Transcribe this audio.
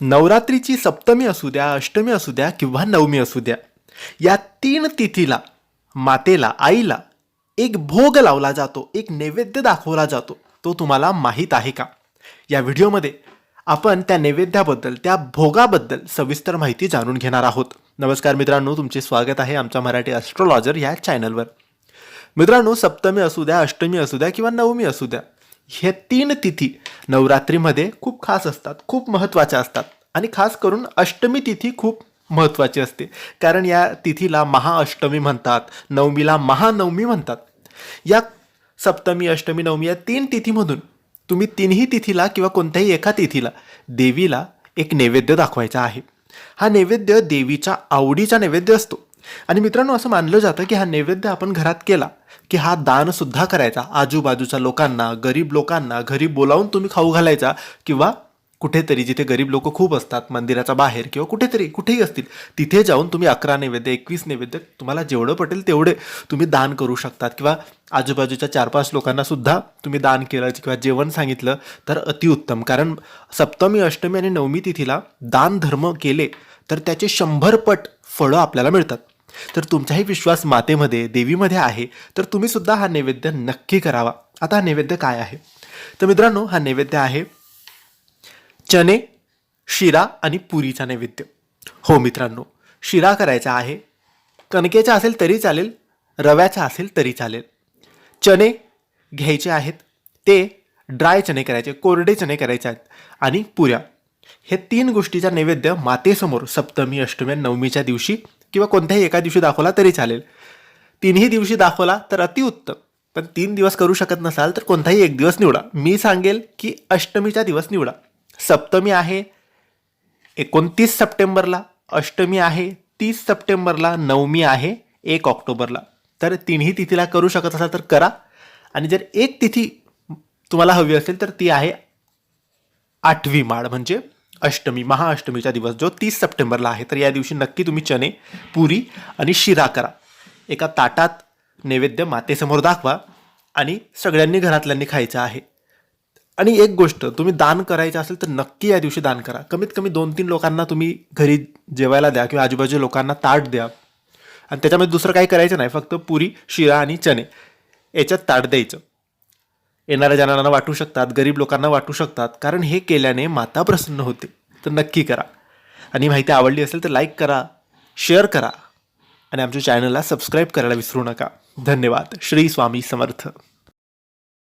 नवरात्रीची सप्तमी असू द्या अष्टमी असू द्या किंवा नवमी असू द्या या तीन तिथीला मातेला आईला एक भोग लावला जातो एक नैवेद्य दाखवला जातो. तो तुम्हाला माहीत आहे का? या व्हिडिओमध्ये आपण त्या नैवेद्याबद्दल त्या भोगाबद्दल सविस्तर माहिती जाणून घेणार आहोत. नमस्कार मित्रांनो तुमचे स्वागत आहे आमच्या मराठी ॲस्ट्रॉलॉजर या चॅनलवर मित्रांनो सप्तमी असू द्या अष्टमी असू द्या किंवा नवमी असू द्या हे तीन तिथी नवरात्रीमध्ये खूप खास असतात खूप महत्त्वाच्या असतात. आणि खास करून अष्टमी तिथी खूप महत्त्वाची असते. कारण या तिथीला महाअष्टमी म्हणतात नवमीला महानवमी म्हणतात. या सप्तमी अष्टमी नवमी या तीन तिथीमधून तुम्ही तिन्ही तिथीला किंवा कोणत्याही एका तिथीला देवीला एक नैवेद्य दाखवायचा आहे. हा नैवेद्य देवीच्या आवडीचा नैवेद्य असतो. आणि मित्रांनो असं मानलं जातं की हा नैवेद्य आपण घरात केला की हा दानसुद्धा करायचा. आजूबाजूच्या लोकांना गरीब लोकांना घरी बोलावून तुम्ही खाऊ घालायचा किंवा कुठेतरी जिथे गरीब लोक खूप असतात मंदिराच्या बाहेर किंवा कुठेतरी कुठेही असतील तिथे जाऊन तुम्ही अकरा नैवेद्य एकवीस नैवेद्य तुम्हाला जेवढं पटेल तेवढे तुम्ही दान करू शकतात. किंवा आजूबाजूच्या चार पाच लोकांना सुद्धा तुम्ही दान केलं किंवा जेवण सांगितलं तर अतिउत्तम कारण सप्तमी अष्टमी आणि नवमी तिथीला दान धर्म केले तर त्याचे शंभर पट फळं आपल्याला मिळतात. तर तुमचाही विश्वास मातेमध्ये देवीमध्ये आहे तर तुम्ही सुद्धा हा नैवेद्य नक्की करावा. आता हा नैवेद्य काय आहे? तर मित्रांनो हा नैवेद्य आहे चणे शिरा आणि पुरीचा नैवेद्य. हो मित्रांनो शिरा करायचा आहे. कणकेचा असेल तरी चालेल रव्याचा असेल तरी चालेल. चणे घ्यायचे आहेत. ते ड्राय चणे करायचे कोरडे चणे करायचे आहेत आणि पुऱ्या. हे तीन गोष्टीचा नैवेद्य मातेसमोर सप्तमी अष्टमी नवमीच्या दिवशी किंवा कोणत्याही एका दिवशी दाखवला तरी चालेल. तिन्ही दिवशी दाखवला तर अतिउत्तम. पण तीन दिवस करू शकत नसाल तर कोणताही एक दिवस निवडा. मी सांगेल की अष्टमीचा दिवस निवडा. सप्तमी आहे एकोणतीस सप्टेंबरला. अष्टमी आहे तीस सप्टेंबरला. नवमी आहे एक ऑक्टोबरला. तर तिन्ही तिथीला करू शकत असाल तर करा. आणि जर एक तिथी तुम्हाला हवी असेल तर ती आहे आठवी माळ. म्हणजे अष्टमी महाअष्टमीचा दिवस जो तीस सप्टेंबरला आहे तर या दिवशी नक्की तुम्ही चणे पुरी आणि शिरा करा. एका ताटात नैवेद्य मातेसमोर दाखवा आणि सगळ्यांनी घरातल्यांनी खायचं आहे. आणि एक गोष्ट तुम्ही दान करायचं असेल तर नक्की या दिवशी दान करा. कमीत कमी दोन तीन लोकांना तुम्ही घरी जेवायला द्या किंवा आजूबाजूच्या लोकांना ताट द्या. आणि त्याच्यामध्ये दुसरं काही करायचं नाही फक्त पुरी शिरा आणि चणे. याच्यात ताट द्यायचं. येणाऱ्या जणांना वाटू शकतात गरीब लोकांना वाटू शकतात कारण हे केल्याने माता प्रसन्न होते. तर नक्की करा. आणि माहिती आवडली असेल तर लाईक करा शेअर करा. आणि आमच्या चॅनलला सबस्क्राईब करायला विसरू नका. धन्यवाद. श्री स्वामी समर्थ.